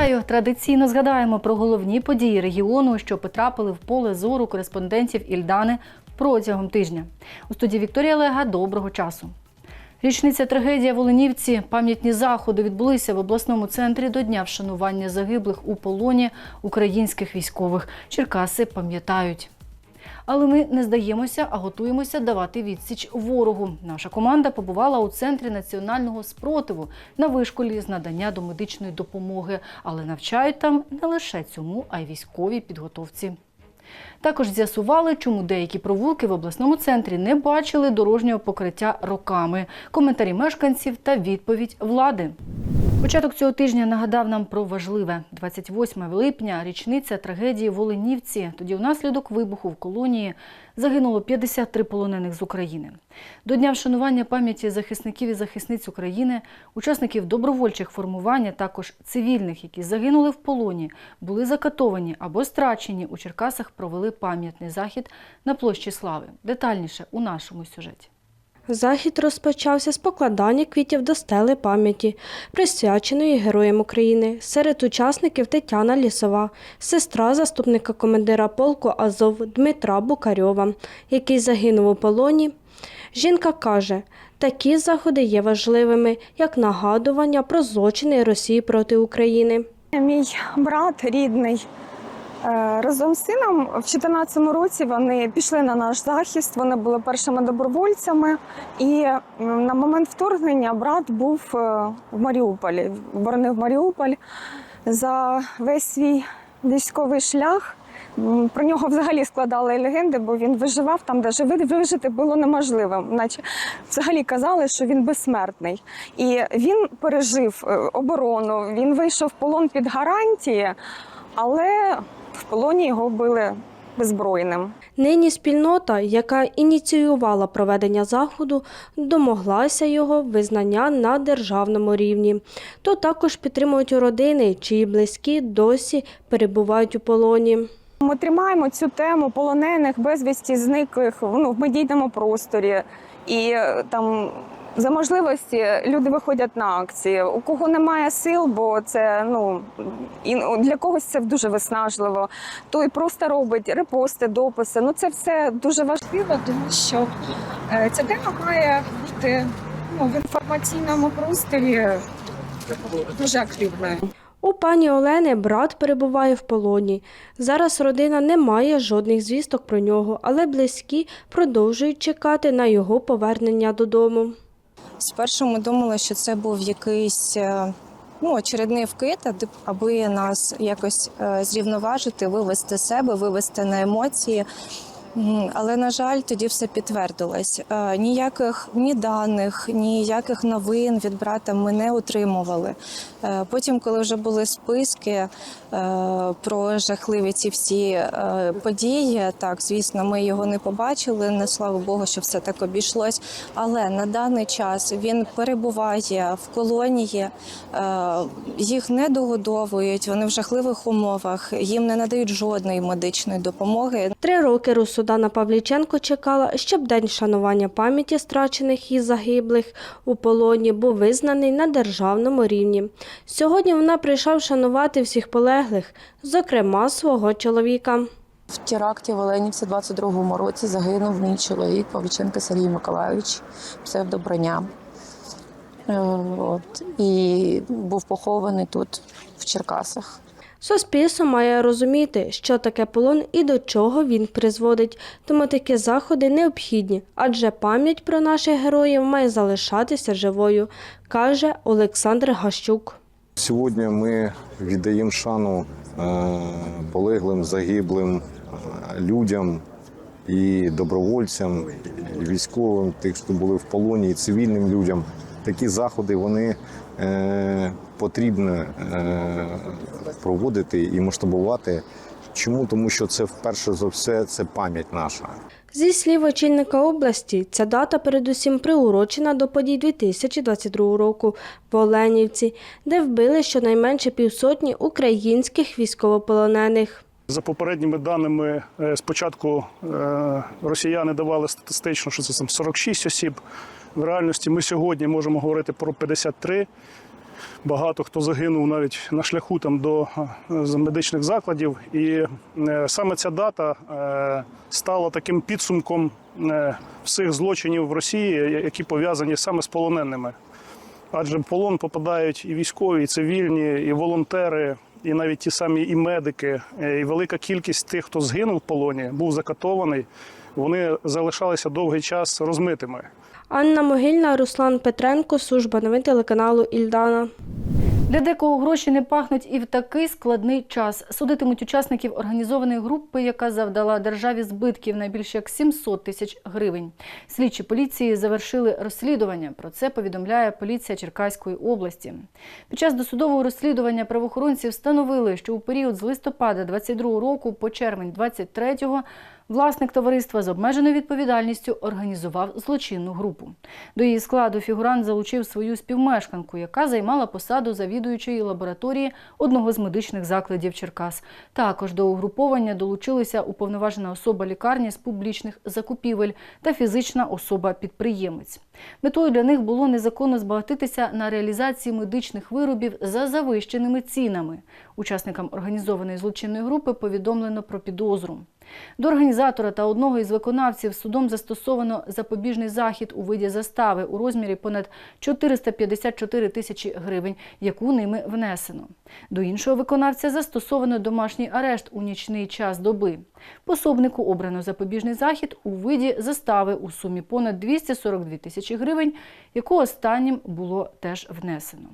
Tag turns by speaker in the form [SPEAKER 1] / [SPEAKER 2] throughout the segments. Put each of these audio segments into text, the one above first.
[SPEAKER 1] Вітаю! Традиційно згадаємо про головні події регіону, що потрапили в поле зору кореспондентів Ільдани протягом тижня. У студії Вікторія Лега доброго часу. Річниця трагедія Оленівці. Пам'ятні заходи відбулися в обласному центрі до дня вшанування загиблих у полоні українських військових. Черкаси пам'ятають. Але ми не здаємося, а готуємося давати відсіч ворогу. Наша команда побувала у центрі національного спротиву на вишколі з надання домедичної допомоги, але навчають там не лише цьому, а й військовій підготовці. Також з'ясували, чому деякі провулки в обласному центрі не бачили дорожнього покриття роками, коментарі мешканців та відповідь влади. Початок цього тижня нагадав нам про важливе 28 липня, річниця трагедії в Оленівці. Тоді внаслідок вибуху в колонії загинуло 53 полонених з України. До дня вшанування пам'яті захисників і захисниць України, учасників добровольчих формувань, а також цивільних, які загинули в полоні, були закатовані або страчені. У Черкасах провели пам'ятний захід на площі Слави. Детальніше у нашому сюжеті.
[SPEAKER 2] Захід розпочався з покладання квітів до стели пам'яті, присвяченої Героям України. Серед учасників Тетяна Лісова, сестра заступника командира полку Азов Дмитра Букарьова, який загинув у полоні. Жінка каже, такі заходи є важливими, як нагадування про злочини Росії проти України.
[SPEAKER 3] Мій брат рідний разом з сином в 2014 році вони пішли на наш захист. Вони були першими добровольцями. І на момент вторгнення брат був е, в Маріуполі, боронив Маріуполь за весь свій військовий шлях. Про нього взагалі складали легенди, бо він виживав там, де вижити було неможливо. Наче взагалі казали, що він безсмертний. І він пережив е, оборону, він вийшов в полон під гарантії, але в полоні його били беззбройним.
[SPEAKER 2] Нині спільнота, яка ініціювала проведення заходу, домоглася його визнання на державному рівні. То також підтримують родини, чиї близькі досі перебувають у полоні.
[SPEAKER 3] Ми тримаємо цю тему полонених, безвісті зниклих ну, в медійному просторі. І е, там за можливості люди виходять на акції. У кого немає сил, бо це ну і для когось це дуже виснажливо. Той просто робить репости, дописи. Ну це все дуже важливо, тому що е, ця тема має бути ну, в інформаційному просторі дуже активною.
[SPEAKER 2] У пані Олени брат перебуває в полоні. Зараз родина не має жодних звісток про нього, але близькі продовжують чекати на його повернення додому.
[SPEAKER 4] Спершу ми думали, що це був якийсь е, ну, очередний вкид, аби- нас якось е, зрівноважити, вивести себе, вивести на емоції. Але, на жаль, тоді все підтвердилось. Е, Ніяких ні даних, ніяких новин від брата ми не отримували. Е, Потім, коли вже були списки е, про жахливі ці всі події, так, звісно, ми його не побачили. Не слава Богу, що все так обійшлось. Але на даний час він перебуває в колонії, їх не догодовують, вони в жахливих умовах, їм не надають жодної медичної допомоги.
[SPEAKER 2] Три роки Русудана Павліченко чекала, щоб день вшанування пам'яті страчених і загиблих у полоні був визнаний на державному рівні. Сьогодні вона прийшла вшанувати всіх полеглих, зокрема свого чоловіка.
[SPEAKER 5] В теракті в Оленівці 22-му році загинув мій чоловік Павліченко Сергій Миколайович, псевдоброня. Е, От, і був похований тут, в Черкасах.
[SPEAKER 2] Суспільство має розуміти, що таке полон і до чого він призводить, тому такі заходи необхідні, адже пам'ять про наших героїв має залишатися живою, каже Олександр Гащук.
[SPEAKER 6] Сьогодні ми віддаємо шану е, полеглим, загиблим е, людям і добровольцям, і військовим, тих, хто були в полоні, і цивільним людям. Такі заходи вони е, потрібно е, проводити і масштабувати. Чому? Тому що це вперше за все це пам'ять наша.
[SPEAKER 2] Зі слів очільника області, ця дата передусім приурочена до подій 2022 року в Оленівці, де вбили щонайменше півсотні українських військовополонених.
[SPEAKER 7] За попередніми даними, е, спочатку е, росіяни давали статистично, що це там 46 осіб. В реальності ми сьогодні можемо говорити про 53 багато хто загинув навіть на шляху там до е, медичних закладів. І е, саме ця дата е, стала таким підсумком всіх злочинів в Росії, які пов'язані саме з полоненими. Адже в полон попадають і військові, і цивільні, і волонтери, і навіть ті самі і медики. І велика кількість тих, хто згинув в полоні, був закатований. Вони залишалися довгий час розмитими.
[SPEAKER 2] Анна Могильна, Руслан Петренко, служба новин телеканалу Ільдана.
[SPEAKER 1] Для декого гроші не пахнуть і в такий складний час. Судитимуть учасників організованої групи, яка завдала державі збитків на більше як 700 тисяч гривень. Слідчі поліції завершили розслідування. Про це повідомляє поліція Черкаської області. Під час досудового розслідування правоохоронці встановили, що у період з листопада 22 року по червень 23-го Власник товариства з обмеженою відповідальністю організував злочинну групу. До її складу фігурант залучив свою співмешканку, яка займала посаду завідуючої лабораторії одного з медичних закладів Черкас. Також до угруповання долучилися уповноважена особа лікарні з публічних закупівель та фізична особа-підприємець. Метою для них було незаконно збагатитися на реалізації медичних виробів за завищеними цінами. Учасникам організованої злочинної групи повідомлено про підозру. До організатора та одного із виконавців судом застосовано запобіжний захід у виді застави у розмірі понад 454 тисячі гривень, яку ними внесено. До іншого виконавця застосовано домашній арешт у нічний час доби. Пособнику обрано запобіжний захід у виді застави у сумі понад 242 тисячі гривень, яку останнім було теж внесено.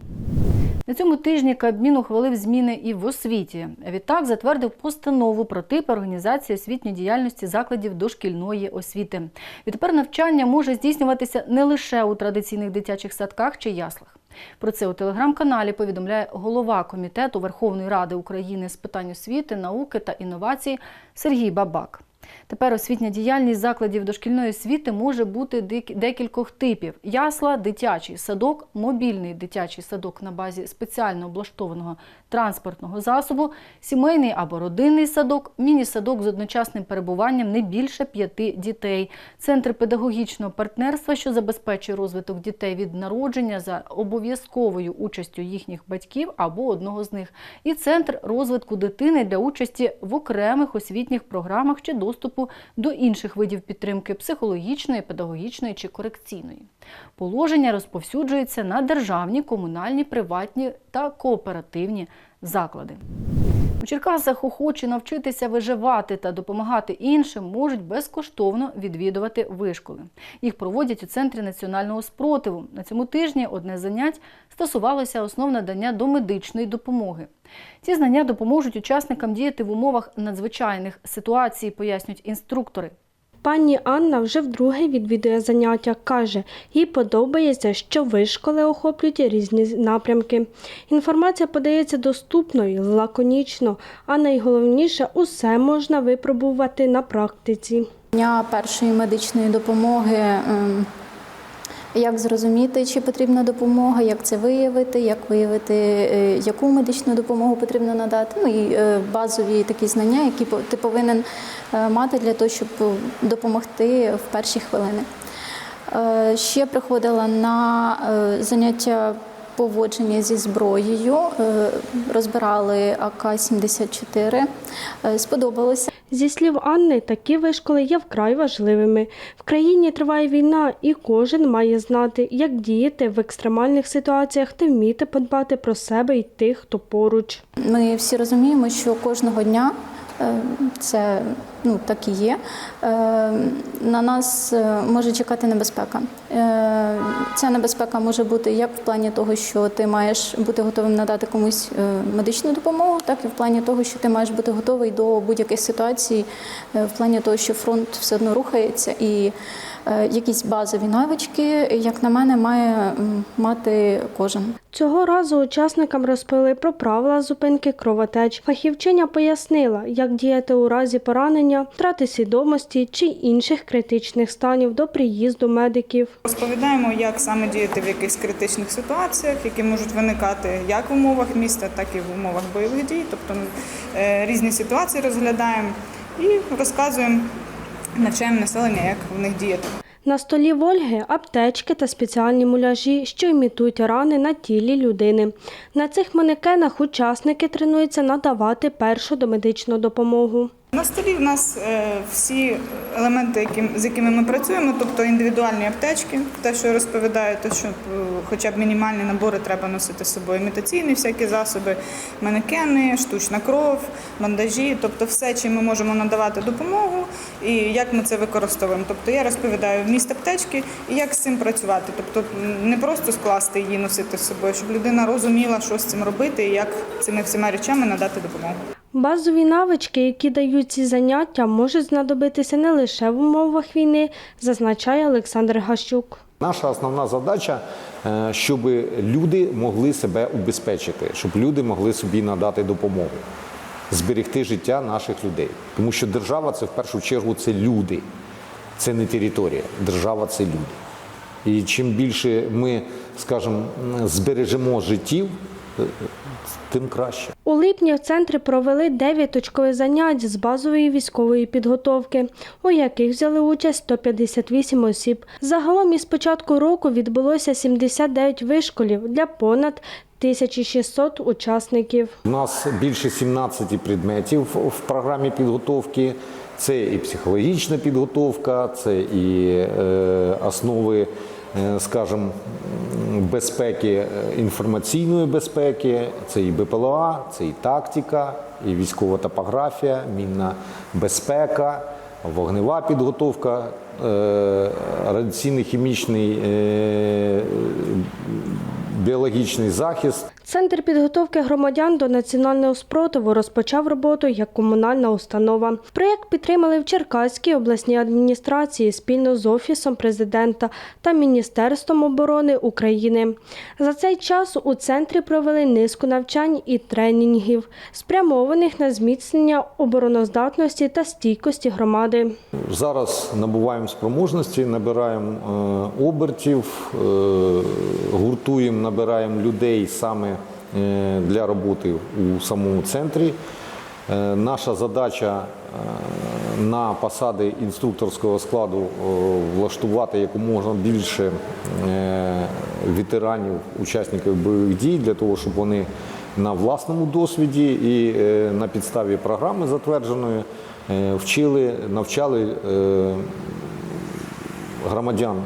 [SPEAKER 1] На цьому тижні Кабмін ухвалив зміни і в освіті. Відтак затвердив постанову про типи організації освітньої діяльності закладів дошкільної освіти. Відтепер навчання може здійснюватися не лише у традиційних дитячих садках чи яслах. Про це у телеграм-каналі повідомляє голова комітету Верховної Ради України з питань освіти, науки та інновацій Сергій Бабак. Тепер освітня діяльність закладів дошкільної освіти може бути декількох типів: ясла, дитячий садок, мобільний дитячий садок на базі спеціально облаштованого транспортного засобу, сімейний або родинний садок, міні-садок з одночасним перебуванням не більше п'яти дітей, центр педагогічного партнерства, що забезпечує розвиток дітей від народження за обов'язковою участю їхніх батьків або одного з них, і центр розвитку дитини для участі в окремих освітніх програмах чи доступу до інших видів підтримки психологічної, педагогічної чи корекційної. Положення розповсюджується на державні, комунальні, приватні та кооперативні заклади. У Черкасах охочі навчитися виживати та допомагати іншим можуть безкоштовно відвідувати вишколи. Їх проводять у центрі національного спротиву. На цьому тижні одне з занять стосувалося основ надання домедичної допомоги. Ці знання допоможуть учасникам діяти в умовах надзвичайних ситуацій, пояснюють інструктори.
[SPEAKER 2] Пані Анна вже вдруге відвідує заняття. Каже, їй подобається, що вишколи охоплюють різні напрямки. Інформація подається доступною, лаконічно, а найголовніше усе можна випробувати на практиці.
[SPEAKER 8] Дня першої медичної допомоги. Як зрозуміти, чи потрібна допомога, як це виявити, як виявити, е, яку медичну допомогу потрібно надати. Ну і е, базові такі знання, які ти повинен е, мати для того, щоб допомогти в перші хвилини. Ще приходила на заняття поводження зі зброєю, е, розбирали АК-74. Е, Сподобалося.
[SPEAKER 2] Зі слів Анни, такі вишколи є вкрай важливими. В країні триває війна, і кожен має знати, як діяти в екстремальних ситуаціях та вміти подбати про себе і тих, хто поруч.
[SPEAKER 8] Ми всі розуміємо, що кожного дня е, це ну, так і є. е, На нас е, може чекати небезпека. Е, Ця небезпека може бути як в плані того, що ти маєш бути готовим надати комусь медичну допомогу, так і в плані того, що ти маєш бути готовий до будь-яких ситуацій, в плані того, що фронт все одно рухається і якісь базові навички, як на мене, має мати кожен.
[SPEAKER 2] Цього разу учасникам розповіли про правила зупинки кровотеч. Фахівчиня пояснила, як діяти у разі поранення, втрати свідомості чи інших критичних станів до приїзду медиків.
[SPEAKER 9] Розповідаємо, як саме діяти в якихось критичних ситуаціях, які можуть виникати як в умовах міста, так і в умовах бойових дій. Тобто е, різні ситуації розглядаємо і розказуємо, навчаємо населення, як в них діяти.
[SPEAKER 2] На столі Вольги аптечки та спеціальні муляжі, що імітують рани на тілі людини. На цих манекенах учасники тренуються надавати першу домедичну допомогу.
[SPEAKER 9] На столі в нас е, всі елементи, з якими ми працюємо, тобто індивідуальні аптечки, те, що розповідаю, то що е, хоча б мінімальні набори треба носити з собою, імітаційні всякі засоби, манекени, штучна кров, бандажі, тобто все, чим ми можемо надавати допомогу і як ми це використовуємо. Тобто я розповідаю вміст аптечки і як з цим працювати. Тобто не просто скласти її носити з собою, щоб людина розуміла, що з цим робити і як цими всіма речами надати допомогу.
[SPEAKER 2] Базові навички, які дають ці заняття, можуть знадобитися не лише в умовах війни, зазначає Олександр Гащук.
[SPEAKER 10] Наша основна задача, е, щоб люди могли себе убезпечити, щоб люди могли собі надати допомогу, зберегти життя наших людей. Тому що держава це в першу чергу це люди, це не територія. Держава це люди. І чим більше ми, скажімо, збережемо життів, тим краще.
[SPEAKER 2] У липні в центрі провели 9 точкових занять з базової військової підготовки, у яких взяли участь 158 осіб. Загалом із початку року відбулося 79 вишколів для понад 1600 учасників.
[SPEAKER 10] У нас більше 17 предметів в програмі підготовки. Це і психологічна підготовка, це і е, основи, е, скажімо, безпеки, е, інформаційної безпеки, це і БПЛА, це і тактика, і військова топографія, мінна безпека, вогнева підготовка, радіаційно-хімічний е, біологічний захист.
[SPEAKER 2] Центр підготовки громадян до національного спротиву розпочав роботу як комунальна установа. Проєкт підтримали в Черкаській обласній адміністрації спільно з Офісом президента та Міністерством оборони України. За цей час у центрі провели низку навчань і тренінгів, спрямованих на зміцнення обороноздатності та стійкості громади.
[SPEAKER 10] Зараз набуваємо спроможності, набираємо е, обертів, е, гуртуємо, набираємо людей саме для роботи у самому центрі. Е, Наша задача е, на посади інструкторського складу е, влаштувати якомога більше е, ветеранів, учасників бойових дій для того, щоб вони на власному досвіді і е, на підставі програми затвердженої е, вчили, навчали е, громадян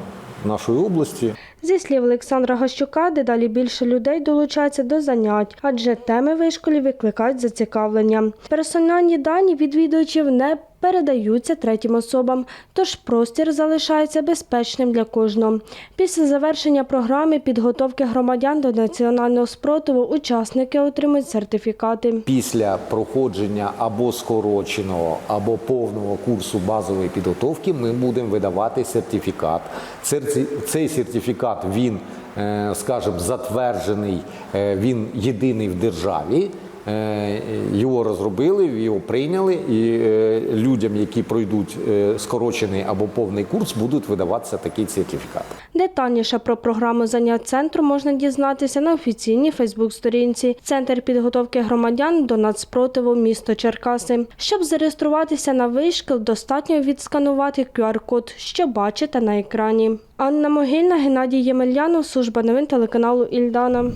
[SPEAKER 10] нашої області.
[SPEAKER 2] Зі слів Олександра Гащука, дедалі більше людей долучаються до занять, адже теми вишколів викликають зацікавлення. Персональні дані відвідувачів не передаються третім особам, тож простір залишається безпечним для кожного. Після завершення програми підготовки громадян до національного спротиву учасники отримують сертифікати.
[SPEAKER 10] Після проходження або скороченого, або повного курсу базової підготовки ми будемо видавати сертифікат. Цей сертифікат він, е, скажімо, затверджений, е, він єдиний в державі. Е, Його розробили, його прийняли, і е, людям, які пройдуть е, скорочений або повний курс, будуть видаватися такий сертифікат.
[SPEAKER 2] Детальніше про програму занять центру можна дізнатися на офіційній Фейсбук-сторінці Центр підготовки громадян до нацпротиву місто Черкаси. Щоб зареєструватися на вишкіл, достатньо відсканувати QR-код, що бачите на екрані. Анна Могильна, Геннадій Ємельянов, служба новин телеканалу Ільдана.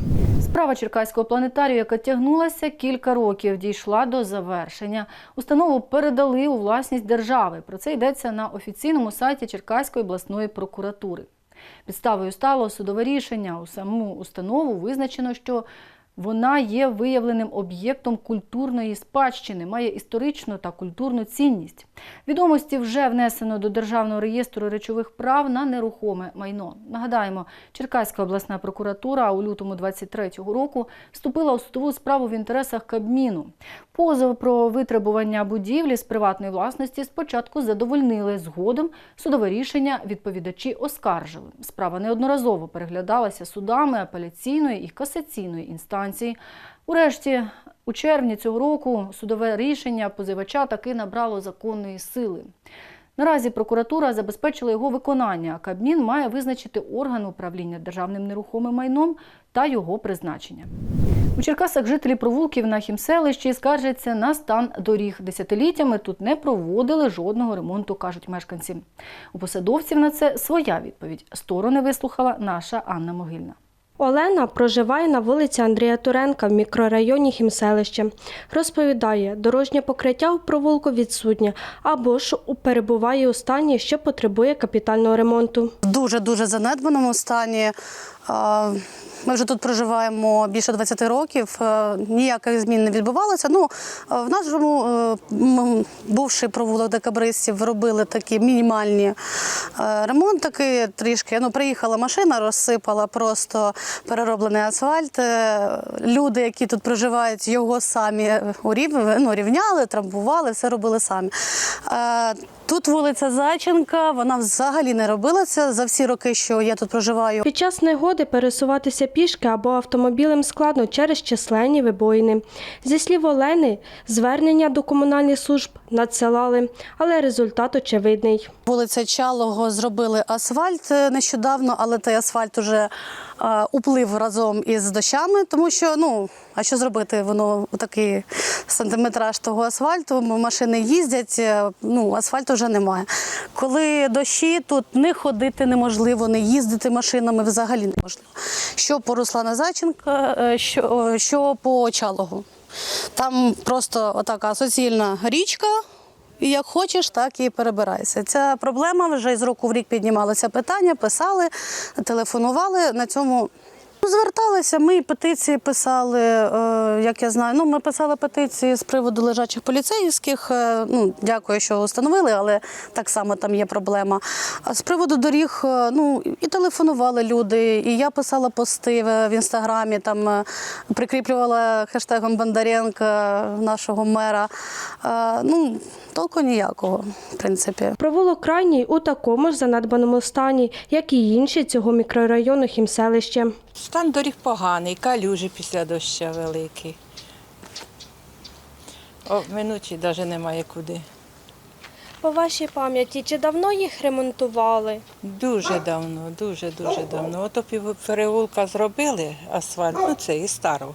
[SPEAKER 1] Справа Черкаського планетарію, яка тягнулася кілька років, дійшла до завершення. Установу передали у власність держави. Про це йдеться на офіційному сайті Черкаської обласної прокуратури. Підставою стало судове рішення. У саму установу визначено, що вона є виявленим об'єктом культурної спадщини, має історичну та культурну цінність. Відомості вже внесено до Державного реєстру речових прав на нерухоме майно. Нагадаємо, Черкаська обласна прокуратура у лютому 23-го року вступила у судову справу в інтересах Кабміну. Позов про витребування будівлі з приватної власності спочатку задовольнили. Згодом судове рішення відповідачі оскаржили. Справа неодноразово переглядалася судами апеляційної і касаційної інстанції. Урешті, у червні цього року судове рішення позивача таки набрало законної сили. Наразі прокуратура забезпечила його виконання, а Кабмін має визначити орган управління державним нерухомим майном та його призначення. У Черкасах жителі провулків на хімселищі скаржаться на стан доріг. Десятиліттями тут не проводили жодного ремонту, кажуть мешканці. У посадовців на це своя відповідь. Сторони вислухала наша Анна Могильна.
[SPEAKER 2] Олена проживає на вулиці Андрія Туренка в мікрорайоні Хімселище. Розповідає, дорожнє покриття у провулку відсутнє або ж перебуває у стані, що потребує капітального ремонту.
[SPEAKER 11] дуже дуже занедбаному стані. Ми вже тут проживаємо більше 20 років. е, Ніяких змін не відбувалося. Ну е, в нашому е, бувший провулок декабристів робили такі мінімальні ремонтики. Трішки ну приїхала машина, розсипала просто перероблений асфальт. Люди, які тут проживають, його самі урів- ну, рівняли, трамбували, все робили самі. Тут вулиця Зайченка, вона взагалі не робилася за всі роки, що я тут проживаю.
[SPEAKER 2] Під час негоди пересуватися пішки або автомобілем складно через численні вибоїни. Зі слів Олени, звернення до комунальних служб надсилали, але результат очевидний.
[SPEAKER 11] Вулиця Чалого зробили асфальт е, нещодавно, але той асфальт уже е, уплив разом із дощами, тому що ну а що зробити? Воно такий сантиметраж того асфальту. Машини їздять, е, ну асфальту вже немає. Коли дощі, тут не ходити неможливо, не їздити машинами взагалі неможливо. Що по Руслана Зайченка, е, що, що по Чалогу. Там просто отака суцільна річка. І як хочеш, так і перебирайся. Ця проблема вже з року в рік піднімалося питання, писали, телефонували на цьому. Зверталися, ми петиції писали, е, як я знаю. Ну, ми писали петиції з приводу лежачих поліцейських. е, Ну, дякую, що встановили, але так само там є проблема. А з приводу доріг, е, ну і телефонували люди, і я писала пости в інстаграмі, там прикріплювала хештегом Бондаренка нашого мера. Ну, толку ніякого, в принципі.
[SPEAKER 2] Провулок крайній у такому ж занедбаному стані, як і інші цього мікрорайону Хімселище.
[SPEAKER 12] Стан доріг поганий, калюжі після дощу великі. О, минучі навіть немає куди.
[SPEAKER 2] По вашій пам'яті, чи давно їх ремонтували?
[SPEAKER 12] Дуже давно, дуже дуже давно. Ото пів переулка зробили асфальт, ну це і старого.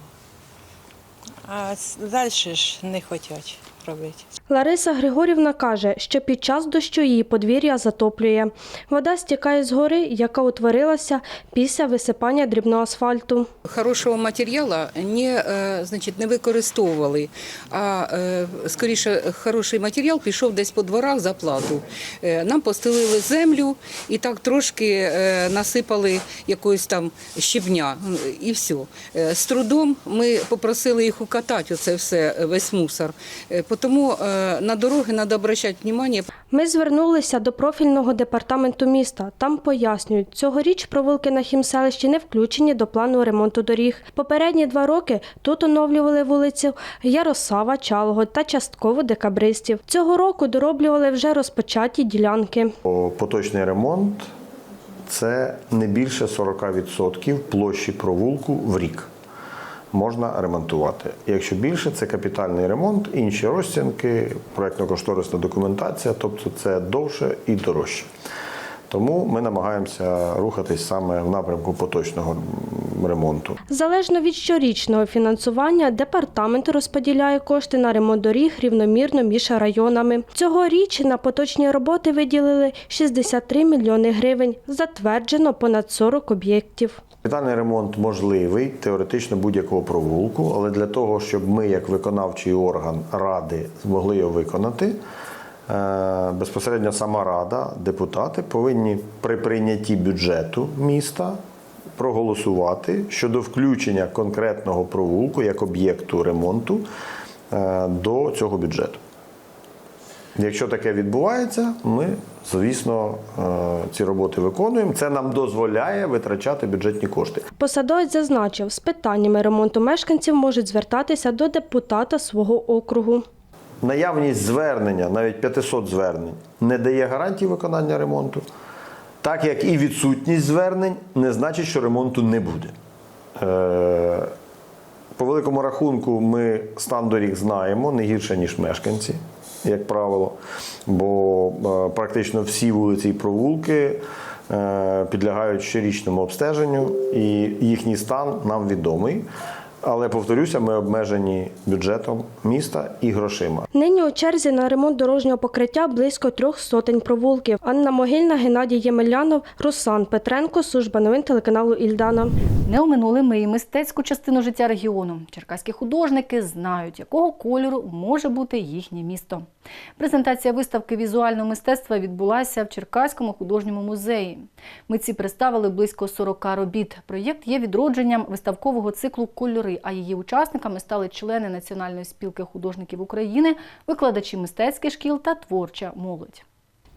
[SPEAKER 12] А далі ж не хочуть робити.
[SPEAKER 2] Лариса Григорівна каже, що під час дощу її подвір'я затоплює. Вода стікає з гори, яка утворилася після висипання дрібного асфальту.
[SPEAKER 13] Хорошого матеріалу не, е, значить, не використовували, а е, скоріше хороший матеріал пішов десь по дворах за плату. Е, Нам постелили землю і так трошки насипали якоїсь там щебня і все. З трудом ми попросили їх укатати оце все, весь мусор. Тому на дороги треба обращати увагу.
[SPEAKER 2] Ми звернулися до профільного департаменту міста. Там пояснюють, цьогоріч провулки на хімселищі не включені до плану ремонту доріг. Попередні два роки тут оновлювали вулицю Ярослава, Чалого та частково декабристів. Цього року дороблювали вже розпочаті ділянки.
[SPEAKER 14] Поточний ремонт це не більше 40% площі провулку в рік. Можна ремонтувати. Якщо більше, це капітальний ремонт, інші розцінки, проєктно-кошторисна документація, тобто це довше і дорожче. Тому ми намагаємося рухатись саме в напрямку поточного ремонту.
[SPEAKER 2] Залежно від щорічного фінансування, департамент розподіляє кошти на ремонт доріг рівномірно між районами. Цьогоріч на поточні роботи виділили 63 мільйони гривень. Затверджено понад 40 об'єктів.
[SPEAKER 14] Капітальний ремонт можливий теоретично будь-якого провулку, але для того, щоб ми, як виконавчий орган ради, змогли його виконати, безпосередньо сама рада, депутати повинні при прийнятті бюджету міста проголосувати щодо включення конкретного провулку як об'єкту ремонту е, до цього бюджету. Якщо таке відбувається, ми, звісно, е, ці роботи виконуємо. Це нам дозволяє витрачати бюджетні кошти.
[SPEAKER 2] Посадовець зазначив, з питаннями ремонту мешканців можуть звертатися до депутата свого округу.
[SPEAKER 14] Наявність звернення, навіть 500 звернень, не дає гарантії виконання ремонту, так як і відсутність звернень не значить, що ремонту не буде. Е, По великому рахунку, ми стан доріг знаємо не гірше, ніж мешканці. як правило, бо е, практично всі вулиці і провулки е, підлягають щорічному обстеженню, і їхній стан нам відомий. Але повторюся, ми обмежені бюджетом міста і грошима.
[SPEAKER 2] Нині у черзі на ремонт дорожнього покриття близько трьох сотень провулків. Анна Могильна, Геннадій Ємелянов, Руслан Петренко, служба новин телеканалу Ільдана.
[SPEAKER 1] Не оминули ми і мистецьку частину життя регіону. Черкаські художники знають, якого кольору може бути їхнє місто. Презентація виставки візуального мистецтва відбулася в Черкаському художньому музеї. Митці представили близько 40 робіт. Проєкт є відродженням виставкового циклу Кольори, а її учасниками стали члени Національної спілки художників України, викладачі мистецьких шкіл та творча молодь.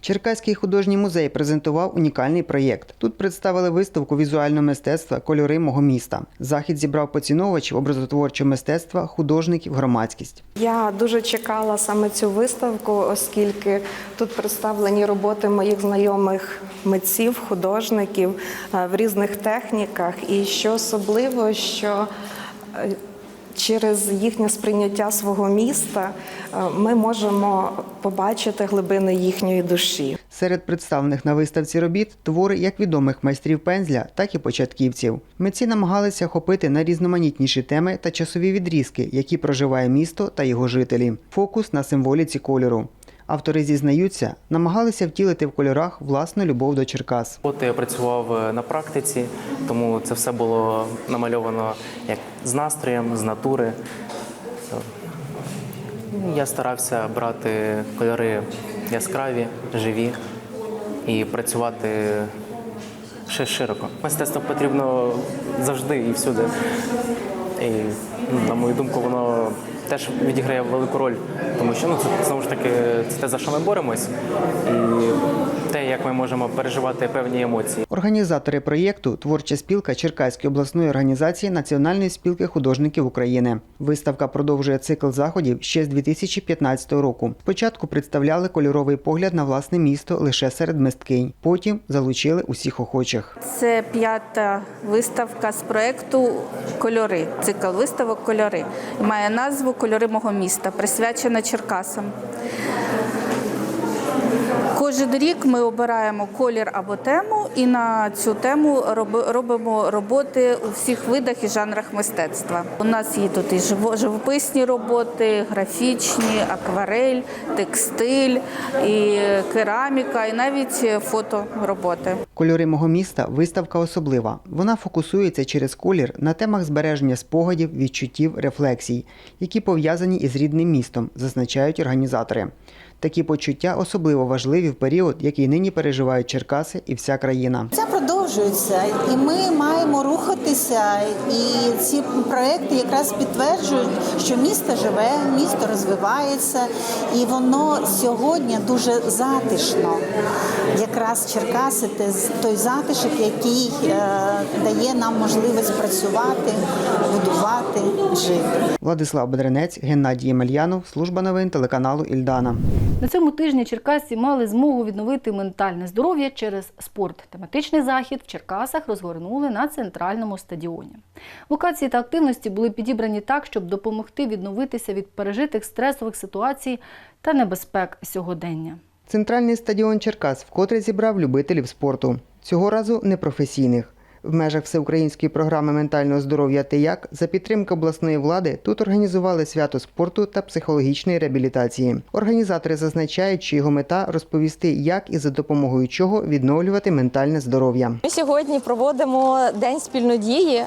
[SPEAKER 15] Черкаський художній музей презентував унікальний проєкт. Тут представили виставку візуального мистецтва Кольори мого міста. Захід зібрав поціновувачів образотворчого мистецтва, художників, громадськість.
[SPEAKER 16] Я дуже чекала саме цю виставку, оскільки тут представлені роботи моїх знайомих митців, художників е, в різних техніках. І що особливо, що через їхнє сприйняття свого міста е, ми можемо побачити глибини їхньої душі.
[SPEAKER 15] Серед представлених на виставці робіт твори як відомих майстрів пензля, так і початківців. Митці намагалися охопити найрізноманітніші теми та часові відрізки, які проживає місто та його жителі. Фокус на символіці кольору. Автори зізнаються, намагалися втілити в кольорах власну любов до Черкас.
[SPEAKER 17] От я працював е, на практиці, тому це все було намальовано як з настроєм, з натури. Ну, Я старався брати кольори яскраві, живі і працювати ще широко. Мистецтво потрібно завжди і всюди. І, на мою думку, воно теж відіграє велику роль, тому що ну, це знову ж таки це те, за що ми боремось, і те, як ми можемо переживати певні емоції.
[SPEAKER 15] Організатори проєкту творча спілка Черкаської обласної організації Національної спілки художників України. Виставка продовжує цикл заходів ще з 2015 року. Спочатку представляли кольоровий погляд на власне місто лише серед мисткинь. Потім залучили усіх охочих.
[SPEAKER 18] Це п'ята виставка з проекту Кольори. Цикл виставок Кольори. Має назву Кольори мого міста, присвячена Черкасам. Кожен рік ми обираємо колір або тему, і на цю тему робимо роботи у всіх видах і жанрах мистецтва. У нас є тут і живописні роботи, графічні, акварель, текстиль, і кераміка, і навіть фотороботи.
[SPEAKER 15] Кольори мого міста виставка особлива. Вона фокусується через колір на темах збереження спогадів, відчуттів, рефлексій, які пов'язані із рідним містом, зазначають організатори. Такі почуття особливо важливі в період, який нині переживають Черкаси і вся країна.
[SPEAKER 19] Це продовжується, і ми маємо рухатися. І ці проекти якраз підтверджують, що місто живе, місто розвивається, і воно сьогодні дуже затишно. Якраз Черкаси це той затишок, який е, дає нам можливість працювати, будувати, жити.
[SPEAKER 15] Владислав Бедренець, Геннадій Ємельянов, служба новин телеканалу Ільдана.
[SPEAKER 1] На цьому тижні черкасці мали змогу відновити ментальне здоров'я через спорт. Тематичний захід в Черкасах розгорнули на центральному стадіоні. Локації та активності були підібрані так, щоб допомогти відновитися від пережитих стресових ситуацій та небезпек сьогодення.
[SPEAKER 15] Центральний стадіон Черкас вкотре зібрав любителів спорту. Цього разу непрофесійних. В межах всеукраїнської програми ментального здоров'я «Ти як» за підтримки обласної влади тут організували свято спорту та психологічної реабілітації. Організатори зазначають, що його мета розповісти, як і за допомогою чого відновлювати ментальне здоров'я.
[SPEAKER 20] Ми сьогодні проводимо день спільнодії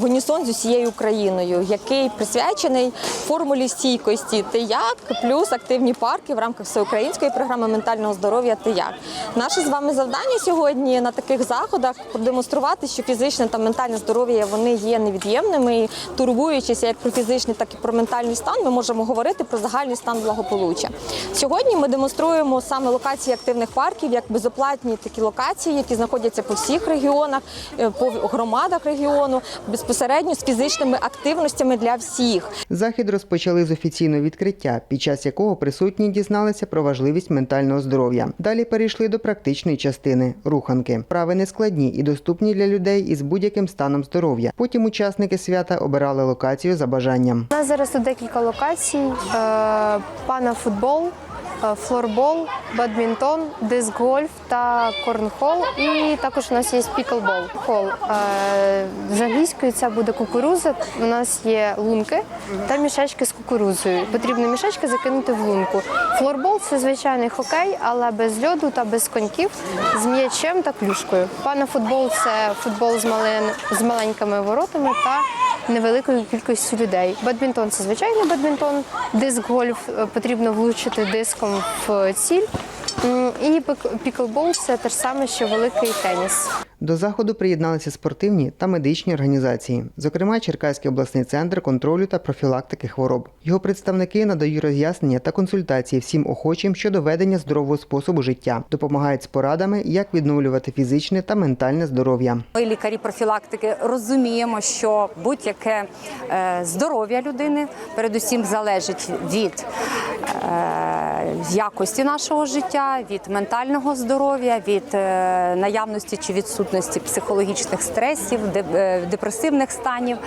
[SPEAKER 20] в унісон з усією Україною, який присвячений формулі стійкості «Ти як» плюс активні парки в рамках всеукраїнської програми ментального здоров'я «Ти як». Наше з вами завдання сьогодні на таких заходах продемонструвати, що фізичне та ментальне здоров'я вони є невід'ємними. І турбуючись як про фізичний, так і про ментальний стан, ми можемо говорити про загальний стан благополуччя. Сьогодні ми демонструємо саме локації активних парків як безоплатні такі локації, які знаходяться по всіх регіонах, е, по громадах регіону, безпосередньо з фізичними активностями для всіх.
[SPEAKER 15] Захід розпочали з офіційного відкриття, під час якого присутні дізналися про важливість ментального здоров'я. Далі перейшли до практичної частини руханки. Вправи нескладні і доступні для людей із будь-яким станом здоров'я. Потім учасники свята обирали локацію за бажанням.
[SPEAKER 2] У нас зараз тут декілька локацій. Е, Пана футбол,
[SPEAKER 21] флорбол, бадмінтон, диск-гольф та корнхол. І також у нас є піклбол. Хол. Е, З англійською це буде кукуруза. У нас є лунки та мішечки з кукурузою. Потрібно мішечки закинути в лунку. Флорбол це звичайний хокей, але без льоду та без коньків, з м'ячем та клюшкою. Панафутбол це футбол з, малин, з маленькими воротами та невеликою кількістю людей. Бадмінтон це звичайний бадмінтон. Диск-гольф е, потрібно влучити диском в ціль. І пік- піклбол це те ж саме, що великий теніс.
[SPEAKER 15] До заходу приєдналися спортивні та медичні організації, зокрема Черкаський обласний центр контролю та профілактики хвороб. Його представники надають роз'яснення та консультації всім охочим щодо ведення здорового способу життя, допомагають з порадами, як відновлювати фізичне та ментальне здоров'я.
[SPEAKER 22] Ми, лікарі профілактики, розуміємо, що будь-яке е, здоров'я людини передусім залежить від е, якості нашого життя, від ментального здоров'я, від е, наявності чи відсутності психологічних стресів, е, депресивних станів.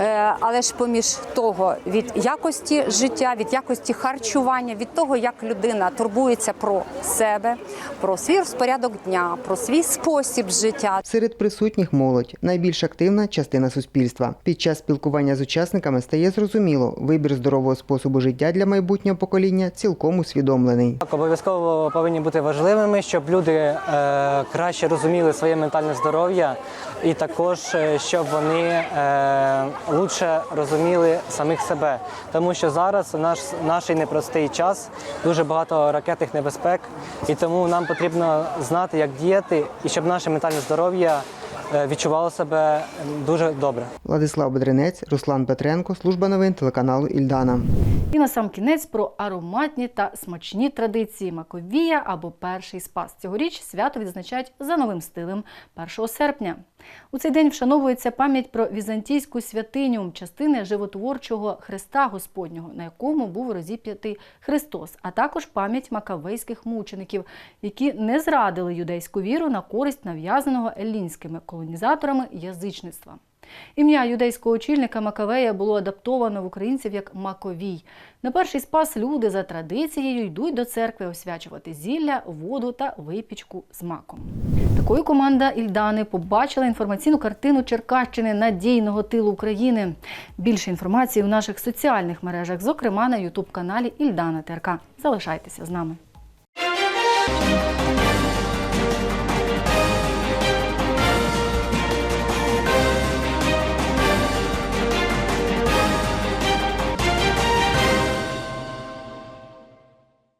[SPEAKER 22] Е, Але ж поміж того від якості життя, від якості харчування, від того, як людина турбується про себе, про свій розпорядок дня, про свій спосіб життя.
[SPEAKER 15] Серед присутніх молодь найбільш активна частина суспільства. Під час спілкування з учасниками стає зрозуміло, вибір здорового способу життя для майбутнього покоління цілком усвідомлений.
[SPEAKER 23] Так, обов'язково повинні бути важливими, щоб люди е, краще розуміли своє ментальне здоров'я, і також е, щоб вони е, лучше розуміли самих себе. Тому що зараз у наш наш непростий час, дуже багато ракетних небезпек, і тому нам потрібно знати, як діяти, і щоб наше ментальне здоров'я е, відчувало себе дуже добре.
[SPEAKER 15] Владислав Бедренець, Руслан Петренко, служба новин телеканалу Ільдана.
[SPEAKER 1] І на сам кінець про ароматні та смачні традиції Маковія або перший спас. Цьогоріч свято відзначають за новим стилем 1 серпня. У цей день вшановується пам'ять про візантійську святиню, частини животворчого Христа Господнього, на якому був розіп'ятий Христос, а також пам'ять макавейських мучеників, які не зрадили юдейську віру на користь нав'язаного еллінськими колонізаторами язичництва. Ім'я юдейського очільника Макавея було адаптовано в українців як Маковій. На перший спас люди за традицією йдуть до церкви освячувати зілля, воду та випічку з маком. Такою команда Ільдани побачила інформаційну картину Черкащини надійного тилу України. Більше інформації у наших соціальних мережах, зокрема на ютуб каналі Ільдана ТРК. Залишайтеся з нами.